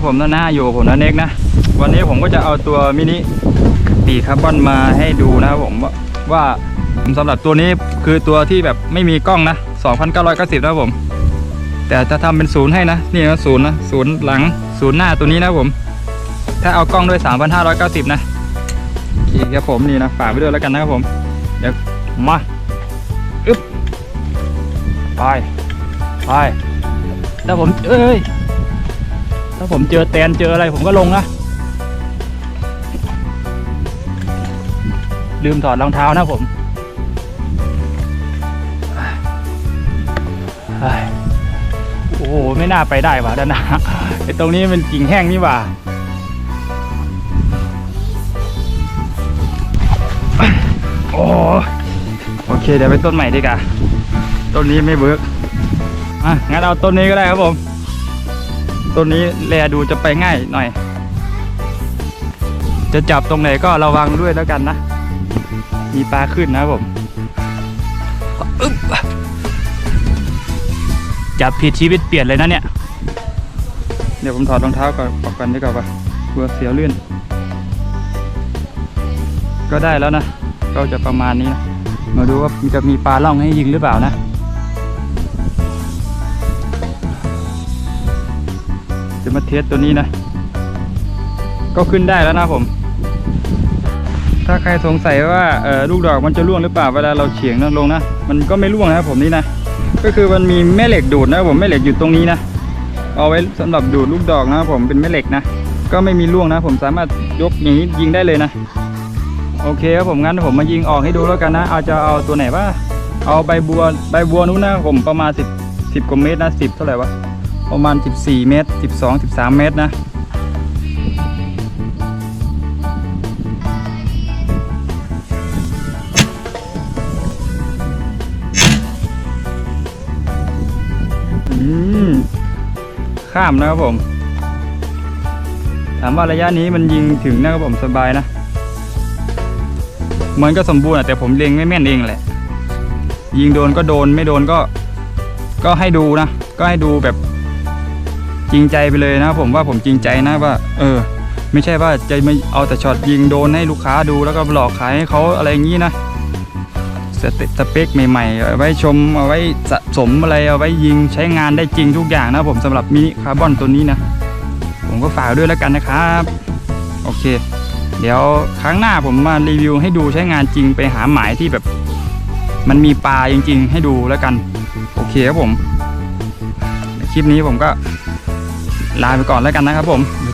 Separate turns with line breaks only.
ครับผมหน้าอยู่ผมนะเน็กนะ วันนี้ผมก็จะเอาตัวมินิปีคาร์บอนมาให้ดูนะครับผมว่าว่าสำหรับตัวนี้คือตัวที่แบบไม่มีกล้องนะ 2,990นะครับผม แต่ถ้าทำเป็นศูนย์ให้นะ นี่นะศูนย์นะศูนย์หลังศูนย์หน้าตัวนี้นะผม ถ้าเอากล้องด้วย 3,590 นะโอเคครับผมนี่นะฝากไว้ด้วยแล้วกันนะครับผม เดี๋ยวมาอึ๊บไปไปถ้าผมเอ้ย ถ้าผมเจอแตนเจออะไรผมก็ลงนะ ลืมถอดรองเท้านะผมโอ้โห ไม่น่าไปได้ว่ะด้านหน้าไอ้ตรงนี้มันกิ่งแห้งนี่หว่าโอ้โอเค เดี๋ยวไปต้นใหม่ดีกว่าต้นนี้ไม่เวิร์กอะงั้นเอาต้นนี้ก็ได้ครับผม ต้นนี้แลดูจะไปง่ายหน่อย จะจับตรงไหนก็ระวังด้วยแล้วกันนะ มีปลาขึ้นนะผมจับผิดชีวิตเปลี่ยนเลยนะเนี่ย เดี๋ยวผมถอดรองเท้าก่อนออกกันดีกว่าปะกลัวเสียวลื่น ก็ได้แล้วนะ ก็จะประมาณนี้นะ มาดูว่าจะมีปลาล่องให้ยิงหรือเปล่านะ จะมาเทสตัวนี้นะ ก็ขึ้นได้แล้วนะผม ถ้าใครสงสัยว่าลูกดอกมันจะร่วงหรือเปล่าเวลาเราเฉียงนะลงนะมันก็ไม่ร่วงนะครับผมนี่นะก็คือมันมีแม่เหล็กดูดนะผมแม่เหล็กอยู่ตรงนี้นะเอาไว้สำหรับดูดลูกดอกนะผมเป็นแม่เหล็กนะก็ไม่มีร่วงนะผมสามารถยกอย่างนี้ยิงได้เลยนะโอเคครับผมงั้นผมมายิงออกให้ดูแล้วกันนะเอาจะเอาตัวไหนว่าเอาใบบัวใบบัวนู้นนะผมประมาณ 10 10กว่าเมตรนะ10 เท่าไหร่วะ ประมาณ 14 เมตร 12 13 เมตรนะอืมข้ามนะครับผม ถามว่าระยะนี้มันยิงถึงนะครับผมสบายนะเหมือนก็สมบูรณ์อะแต่ผมเล็งไม่แม่นเองแหละ ยิงโดนก็โดนไม่โดนก็ ก็ให้ดูนะ ก็ให้ดูแบบ จริงใจไปเลยนะผมว่าผมจริงใจนะว่า เออ ไม่ใช่ว่าจะไม่เอาแต่ช็อตยิงโดนให้ลูกค้าดูแล้วก็หลอกขายให้เขาอะไรอย่างนี้นะสเตสเปคใหม่ๆเอาไว้ชมเอาไว้สะสมอะไรเอาไว้ยิงใช้งานได้จริงทุกอย่างนะผมสำหรับมินิคาร์บอนตัวนี้นะ ผมก็ฝากด้วยแล้วกันนะครับ โอเค เดี๋ยวครั้งหน้าผมมารีวิวให้ดูใช้งานจริงไปหาหมายที่แบบ มันมีปลาจริง ๆ ให้ดูแล้วกัน โอเคครับผมคลิปนี้ผมก็ ลาไปก่อนแล้วกันนะครับผม